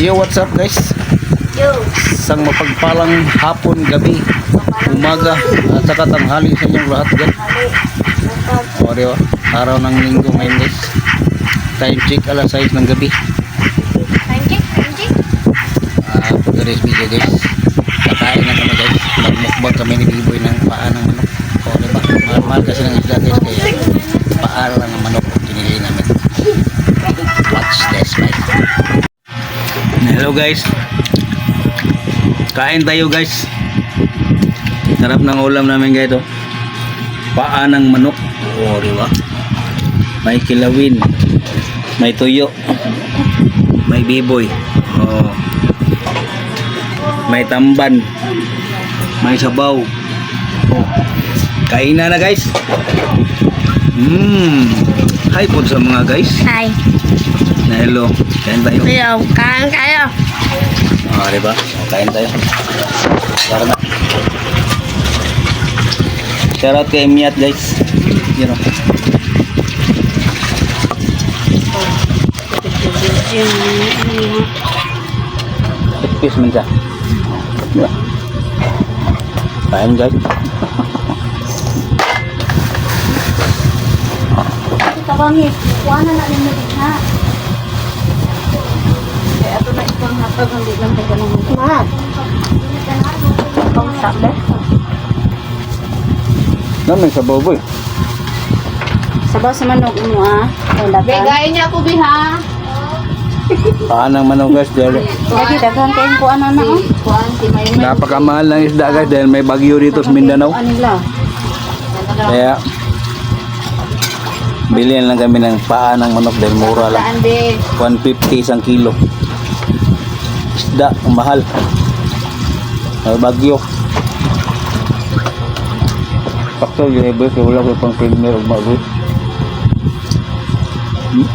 Yo, what's up guys? Yo. Isang mapagpalang hapon, gabi, umaga, at saka tanghali sa inyong lahat guys. O, di ba? Araw ng linggo ngayon guys. Time check alas 6 ng gabi. Anjing, anjing. Ah, for today's video guys. Kakain na kami guys. Magmukbang kami ni Biboy ng paa ng manok. O, di ba? Mahal kasi ng isda guys. Kaya paa ng manok. Watch this, right? Hello guys. Kain tayo guys. Sarap ng ulam namin guys. Paa ng manok. Oo, di ba? May kilawin. May tuyo. May biboy. Oh. May tamban. May sabaw. Oh. Kain na na guys. Mmm. Hi po sa mga guys. Hi. Na hello. Kain tayo. Yo, kain kayo. Ah, di ba? Kain tayo. Tara na. Shoutout kay Miat guys. You know. Peace man siya. Di ba? Kain guys. Kami. Kuha na natin na Eh, ito na itong hatag. Hindi lang tayo ng Ma. Ang sabi. Namin sa boboy. Sabaw sa manok mo ah. Ang. Gaya niya ako biha. Paan ng manok guys. Dahil Lagi dagan kayong kuha na na oh. Kuan si May napakamahal ng isda guys dahil may bagyo dito sa Mindanao. Nila. Kaya bilihan lang kami ng paa ng manok dahil mura lang. Saan din? 150 isang kilo. Isda, ang mahal. May bagyo. Pakto, yun ay bus. Wala ko pang premier o mag Hmm?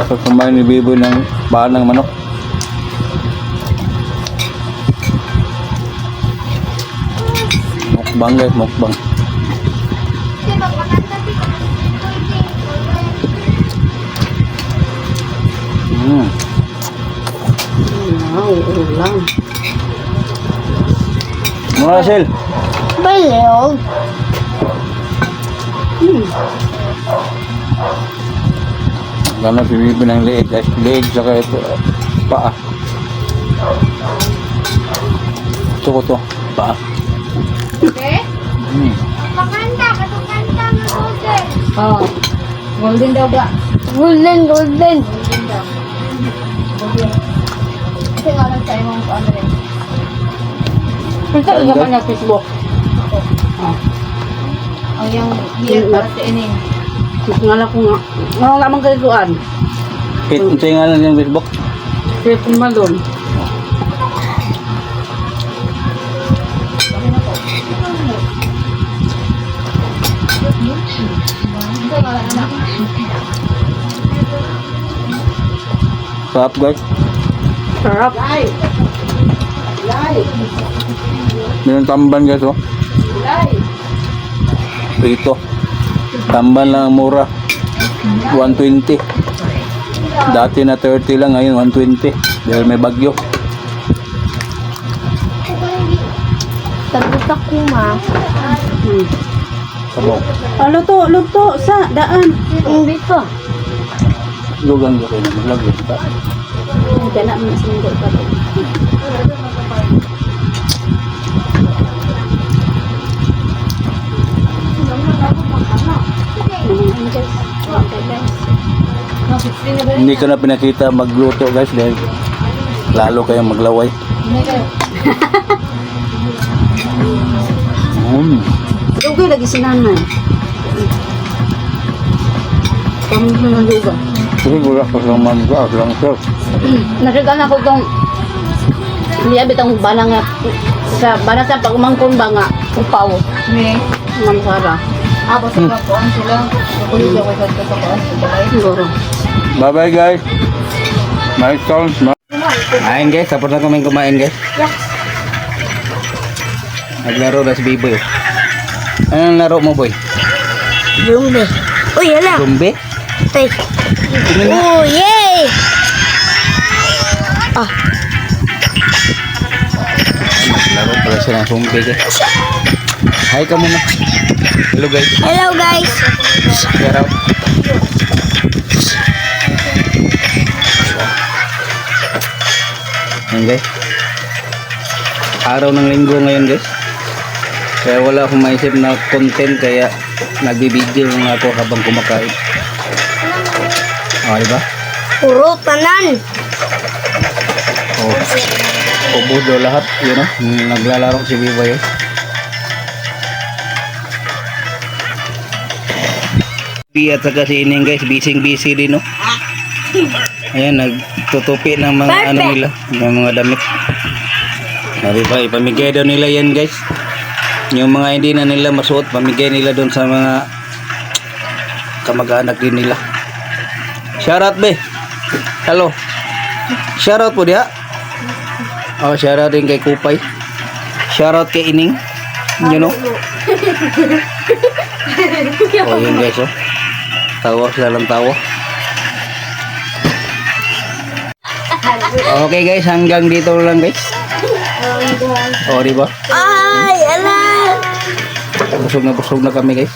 Ako kumain ni Biboy ng paa ng manok. Mukbang guys, mukbang. Hmm. Ulam. Mga Sil, Baliw. Hmm. Gano'n si Bibi ng leeg. Leeg saka ito, paa. Ito ko to, paa. Okay? Hmm. Oh. Golden daw ba? Golden, golden. Golden daw. Golden. Kasi nga lang sa imong ano rin. Yung naman ng Facebook. Ang yung hiyak para sa. Ngala ko nga. Nga nga mang kalituan. Hit, ito yung ngalan yung Facebook. Trip malon. Nga lang. Sarap, guys. Sarap. Lay. Lay. Mayroong tamban, guys, oh. Lay. Prito. Tamban lang ang mura. 120. Dati na 30 lang, ngayon 120. Dahil may bagyo. Tagot ako ma. Hmm. Sabaw. Ah, luto, luto sa daan. Hindi pa. Lugang ko kayo. Maglagay. Hindi na mo singgol pa to. Hindi ko na pinakita magluto, guys. Dahil lalo kayong maglaway. Mm. Lugoy lagi si nanay. Kami na. Kasi wala ka lang mangga, lang sir. Nasigan ako itong Liya bitang bana nga sa bana sa pagmangkon ba nga upaw May. ng Sara. Ah, basta ka kuan sila. Kukulit ako sa sa kuan. Siguro. Bye-bye, guys. Nice sounds. Kain, guys. Tapos na kami kumain, guys. Naglaro na si Biboy. Anong laro mo, boy? Zumbi. Uy, hala. Zumbi? Tay. Oh, yay! Ah, Laro pala sila ng zombie guys. Hi ka muna. Hello guys. Hello guys. Shout out. Yan guys. Araw ng linggo ngayon guys. Kaya wala akong maisip na content kaya nagbibideo nga ako habang kumakain. Ah, di ba? Puro tanan. Oh. Daw lahat, yun know? Naglalaro si Viva yun. Bi at saka si Ining guys, busy busy din no. Ayan, nagtutupi ng mga Perfect. ano nila, ng mga damit. Ba, ipamigay daw nila yan guys. Yung mga hindi na nila masuot, pamigay nila doon sa mga kamag-anak din nila. Shoutout be. Hello. Shoutout po dia. Oh, shoutout din kay Kupay. Shoutout kay Ining. You know? oh, yun guys, oh. Tawa sila lang tawa. Okay guys, hanggang dito lang guys. Oh, di ba? Ay, ala. Busog na busog na kami guys.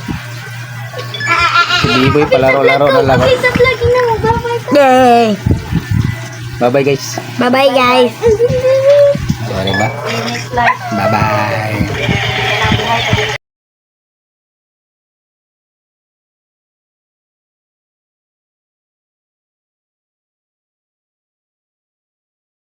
Si Biboy palaro-laro na lang. oh. Stop lagi na mo. Bye-bye. Guys. Bye-bye guys. Oh, di ba? Bye-bye.